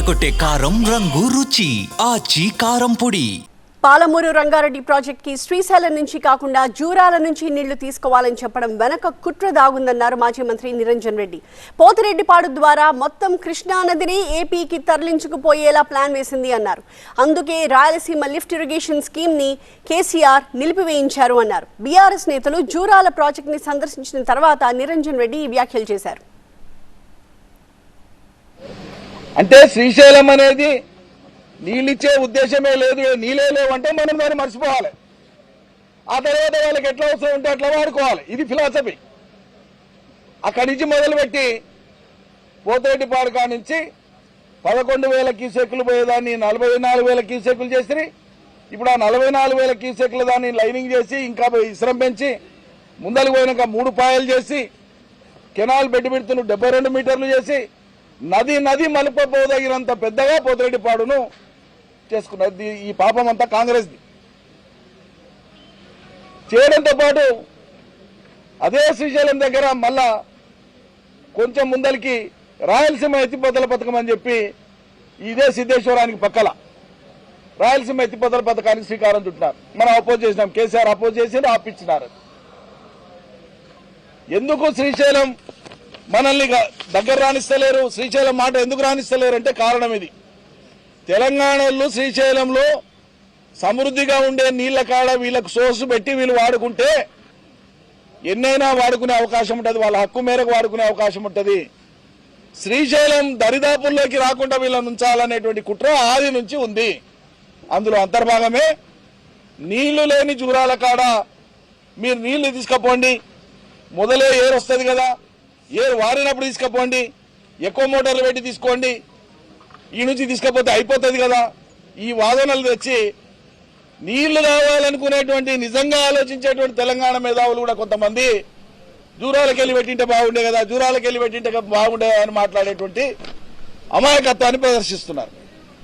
అదరగొట్టే కారం రంగు రుచి ఆచి కారం పొడి. పాలమూరు రంగారెడ్డి ప్రాజెక్ట్కి శ్రీశైలం నుంచి కాకుండా జూరాల నుంచి నీళ్ళు తీసుకోవాలని చెప్పడం వెనక కుట్ర దాగుందన్నారు మాజీ మంత్రి నిరంజన్ రెడ్డి. పోతిరెడ్డిపాడు ద్వారా మొత్తం కృష్ణానదిని ఏపీకి తరలించుకుపోయేలా ప్లాన్ వేసింది అన్నారు. అందుకే రాయలసీమ లిఫ్ట్ ఇరిగేషన్ స్కీమ్ని కేసీఆర్ నిలిపివేయించారు అన్నారు. బీఆర్ఎస్ నేతలు జూరాల ప్రాజెక్ట్ని సందర్శించిన తర్వాత నిరంజన్ రెడ్డి ఈ వ్యాఖ్యలు చేశారు. అంటే శ్రీశైలం అనేది నీళ్ళిచ్చే ఉద్దేశమే లేదు నీళ్ళే లేవంటే మనం దాన్ని మర్చిపోవాలి. ఆ తర్వాత వాళ్ళకి ఎట్లా అవసరం ఉంటే అట్లా వాడుకోవాలి. ఇది ఫిలాసఫీ అక్కడి నుంచి మొదలుపెట్టి పోతిరెడ్డిపాడు కాడ నుంచి పదకొండు వేల కీసెక్లు పోయేదాన్ని నలభై నాలుగు వేల కీసెక్లు చేసి ఇప్పుడు ఆ నలభై నాలుగు వేల కీసెక్లు దాన్ని లైనింగ్ చేసి ఇంకా ఇసురం పెంచి ముందలు పోయినాక మూడు పాయలు చేసి కెనాల్ బెడ్ పెడుతున్న డెబ్బై రెండు మీటర్లు చేసి నది నది మలుపపోదగినంత పెద్దగా పోతిరెడ్డిపాడును చేసుకున్నది ఈ పాపం అంతా కాంగ్రెస్ది. చేయడంతో పాటు అదే శ్రీశైలం దగ్గర మళ్ళా కొంచెం ముందరికి రాయలసీమ ఎత్తిపోతల పథకం అని చెప్పి ఇదే సిద్ధేశ్వరానికి పక్కల రాయలసీమ ఎత్తిపోతల పథకానికి శ్రీకారం చుట్టినారు. మనం అపోజ్ చేసినాం. కేసీఆర్ అపోజ్ చేసి ఆపించినారు. ఎందుకు శ్రీశైలం మనల్ని దగ్గర రాణిస్తలేరు శ్రీశైలం మాట ఎందుకు రాణిస్తలేరు అంటే కారణం ఇది. తెలంగాణలో శ్రీశైలంలో సమృద్ధిగా ఉండే నీళ్ళ కాడ వీళ్ళకు సోర్సు పెట్టి వీళ్ళు వాడుకుంటే ఎన్నైనా వాడుకునే అవకాశం ఉంటుంది వాళ్ళ హక్కు మేరకు వాడుకునే అవకాశం ఉంటుంది. శ్రీశైలం దరిదాపుల్లోకి రాకుండా వీళ్ళని ఉంచాలనేటువంటి కుట్ర ఆది నుంచి ఉంది. అందులో అంతర్భాగమే నీళ్ళు లేని జూరాల కాడ మీరు నీళ్ళు తీసుకపోండి. మొదలే ఏరు వస్తుంది కదా. ఏరు వారినప్పుడు తీసుకపోండి ఎక్కువ మోటార్లు పెట్టి తీసుకోండి ఈ నుంచి తీసుకపోతే అయిపోతుంది కదా. ఈ వాదనలు తెచ్చి నీళ్ళు కావాలనుకునేటువంటి నిజంగా ఆలోచించేటువంటి తెలంగాణ మేధావులు కూడా కొంతమంది దూరాలకు వెళ్ళి పెట్టింటే బాగుండే కదా దూరాలకు వెళ్ళి పెట్టింటే బాగుండే అని మాట్లాడేటువంటి అమాయకత్వాన్ని ప్రదర్శిస్తున్నారు.